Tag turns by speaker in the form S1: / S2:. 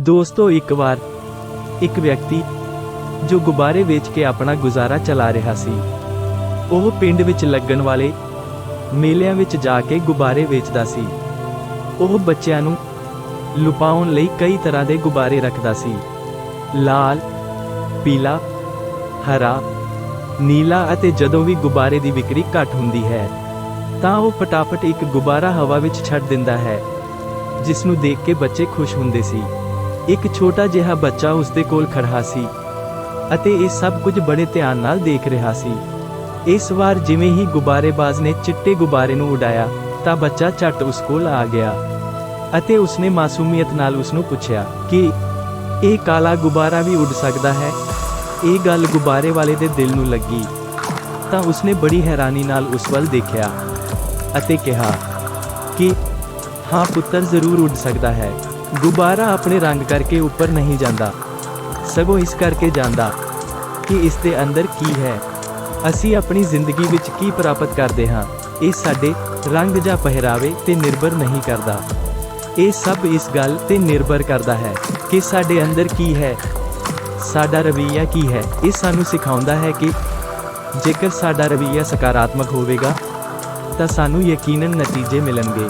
S1: ਦੋਸਤੋ, ਇੱਕ ਵਾਰ ਇੱਕ ਵਿਅਕਤੀ ਜੋ ਗੁਬਾਰੇ ਵੇਚ ਕੇ ਆਪਣਾ ਗੁਜ਼ਾਰਾ ਚਲਾ ਰਿਹਾ ਸੀ, ਉਹ ਪਿੰਡ ਵਿੱਚ ਲੱਗਣ ਵਾਲੇ ਮੇਲਿਆਂ ਵਿੱਚ ਜਾ ਕੇ ਗੁਬਾਰੇ ਵੇਚਦਾ ਸੀ। ਉਹ ਬੱਚਿਆਂ ਨੂੰ ਲੁਪਾਉਣ ਲਈ ਕਈ ਤਰ੍ਹਾਂ ਦੇ ਗੁਬਾਰੇ ਰੱਖਦਾ ਸੀ। ਲਾਲ, ਪੀਲਾ, ਹਰਾ, ਨੀਲਾ ਅਤੇ ਜਦੋਂ ਵੀ ਗੁਬਾਰੇ ਦੀ ਵਿਕਰੀ ਘੱਟ ਹੁੰਦੀ ਹੈ, ਤਾਂ ਉਹ ਫਟਾਫਟ ਇੱਕ ਗੁਬਾਰਾ ਹਵਾ ਵਿੱਚ ਛੱਡ ਦਿੰਦਾ ਹੈ, ਜਿਸ ਨੂੰ ਦੇਖ ਕੇ ਬੱਚੇ ਖੁਸ਼ ਹੁੰਦੇ ਸੀ। ਇੱਕ ਛੋਟਾ ਜਿਹਾ ਬੱਚਾ ਉਸਦੇ ਕੋਲ ਖੜਾ ਸੀ ਅਤੇ ਇਹ ਸਭ ਕੁਝ ਬੜੇ ਧਿਆਨ ਨਾਲ ਦੇਖ ਰਿਹਾ ਸੀ। ਇਸ ਵਾਰ ਜਿਵੇਂ ਹੀ ਗੁਬਾਰੇਬਾਜ਼ ਨੇ ਚਿੱਟੇ ਗੁਬਾਰੇ ਨੂੰ ਉਡਾਇਆ, ਤਾਂ ਬੱਚਾ ਝੱਟ ਉਸ ਕੋਲ ਆ ਗਿਆ ਅਤੇ ਉਸਨੇ ਮਾਸੂਮੀਅਤ ਨਾਲ ਉਸ ਨੂੰ ਪੁੱਛਿਆ ਕਿ, ਇਹ ਕਾਲਾ ਗੁਬਾਰਾ ਵੀ ਉੱਡ ਸਕਦਾ ਹੈ? ਇਹ ਗੱਲ ਗੁਬਾਰੇ ਵਾਲੇ ਦੇ ਦਿਲ ਨੂੰ ਲੱਗੀ, ਤਾਂ ਉਸਨੇ ਬੜੀ ਹੈਰਾਨੀ ਨਾਲ ਉਸ ਵੱਲ ਦੇਖਿਆ ਅਤੇ ਕਿਹਾ ਕਿ, ਹਾਂ ਪੁੱਤਰ ਜ਼ਰੂਰ ਉੱਡ ਸਕਦਾ ਹੈ। ਗੁਬਾਰਾ ਆਪਣੇ ਰੰਗ ਕਰਕੇ ਉੱਪਰ ਨਹੀਂ ਜਾਂਦਾ। ਸਗੋਂ ਇਸ ਕਰਕੇ ਜਾਂਦਾ ਕਿ ਇਸ ਦੇ ਅੰਦਰ ਕੀ ਹੈ। ਅਸੀਂ ਆਪਣੀ ਜ਼ਿੰਦਗੀ ਵਿੱਚ ਕੀ ਪ੍ਰਾਪਤ ਕਰਦੇ ਹਾਂ। ਇਹ ਸਾਡੇ ਰੰਗ ਜਾਂ ਪਹਿਰਾਵੇ ਤੇ ਨਿਰਭਰ ਨਹੀਂ ਕਰਦਾ। ਇਹ ਸਭ ਇਸ ਗੱਲ ਤੇ ਨਿਰਭਰ ਕਰਦਾ ਹੈ ਕਿ ਸਾਡੇ ਅੰਦਰ ਕੀ ਹੈ। ਸਾਡਾ ਰਵੱਈਆ ਕੀ ਹੈ। ਇਹ ਸਾਨੂੰ ਸਿਖਾਉਂਦਾ ਹੈ ਕਿ ਜੇਕਰ ਸਾਡਾ ਰਵੱਈਆ ਸਕਾਰਾਤਮਕ ਹੋਵੇਗਾ, ਤਾਂ ਸਾਨੂੰ ਯਕੀਨਨ ਨਤੀਜੇ ਮਿਲਣਗੇ।